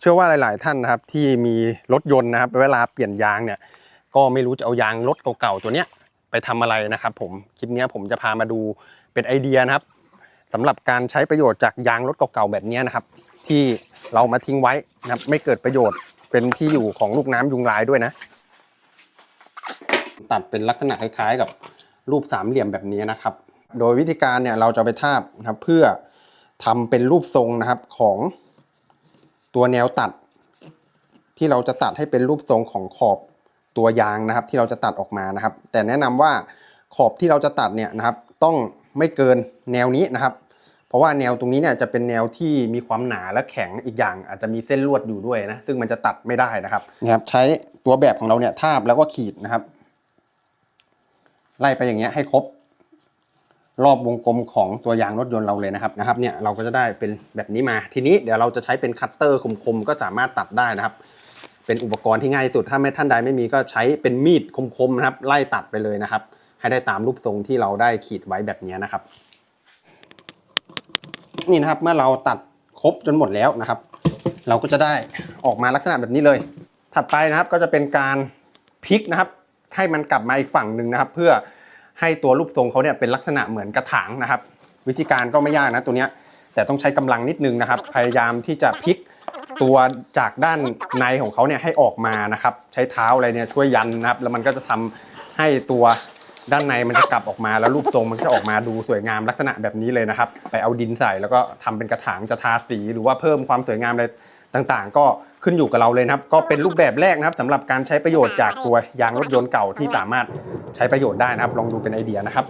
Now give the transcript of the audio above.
เชื่อว่าหลาย ๆ ท่านนะครับที่มีรถยนต์นะครับ เวลาเปลี่ยนยางเนี่ย ก็ไม่รู้จะเอายางรถเก่าๆตัวเนี้ยไปทำอะไรนะครับ ผมคลิปนี้ผมจะพามาดูเป็นไอเดียนะครับสำหรับการใช้ประโยชน์จากยางรถเก่าๆแบบนี้นะครับ ที่เรามาทิ้งไว้นะครับไม่เกิดประโยชน์เป็นที่อยู่ของลูกน้ำยุงลายด้วยนะ ตัดเป็นลักษณะคล้ายๆ กับรูปสามเหลี่ยมแบบนี้นะครับ โดยวิธีการเนี่ยเราจะไปทาบนะครับเพื่อทำเป็นรูปทรงนะครับของ ตัวแนวตัด ที่เราจะตัดให้เป็นรูปทรงของขอบตัวยางนะครับ ที่เราจะตัดออกมานะครับ แต่แนะนำว่าขอบที่เราจะตัดเนี่ยนะครับ ต้องไม่เกินแนวนี้นะครับ เพราะว่าแนวตรงนี้เนี่ยจะเป็นแนวที่มีความหนาและแข็งอีกอย่าง อาจจะมีเส้นลวดอยู่ด้วยนะซึ่งมันจะตัดไม่ได้นะครับนะครับ ใช้ตัวแบบของเราเนี่ยทาบแล้วก็ขีดนะครับ ไล่ไปอย่างเงี้ยให้ครบ รอบวงกลมของตัวยางรถยนต์เราเลยนะครับนะครับเนี่ยเราก็จะได้เป็นแบบนี้มา ทีนี้เดี๋ยวเราจะใช้เป็นคัตเตอร์คมๆก็สามารถตัดได้นะครับ เป็นอุปกรณ์ที่ง่ายสุดถ้าไม่ท่านใดไม่มีก็ใช้เป็นมีดคมๆนะครับ ไล่ตัดไปเลยนะครับ ให้ได้ตามรูปทรงที่เราได้ขีดไว้แบบนี้นะครับ นี่นะครับเมื่อเราตัดครบจนหมดแล้วนะครับ เราก็จะได้ออกมาลักษณะแบบนี้เลย ถัดไปนะครับก็จะเป็นการพลิกนะครับให้มันกลับมาอีกฝั่งหนึ่งนะครับ เพื่อ ให้ตัวรูปทรงเขาเนี่ยเป็นลักษณะเหมือนกระถางนะครับ วิธีการก็ไม่ยากนะตัวเนี้ยแต่ต้องใช้กำลังนิดนึงนะครับ พยายามที่จะพลิกตัวจากด้านในของเขาเนี่ยให้ออกมานะครับ ใช้เท้าอะไรเนี่ยช่วยยันนะครับ แล้วมันก็จะทำให้ตัวด้านในมันจะกลับออกมาแล้วรูปทรงมันจะออกมาดูสวยงามลักษณะแบบนี้เลยนะครับ ไปเอาดินใส่แล้วก็ทำเป็นกระถางจะทาสีหรือว่าเพิ่มความสวยงามอะไรต่างๆ ก็ขึ้นอยู่กับเราเลยนะครับ ก็เป็นรูปแบบแรกนะครับสำหรับการใช้ประโยชน์จากตัวยางรถยนต์เก่าที่สามารถ ใช้ประโยชน์ได้นะครับ ลองดูเป็นไอเดียนะครับ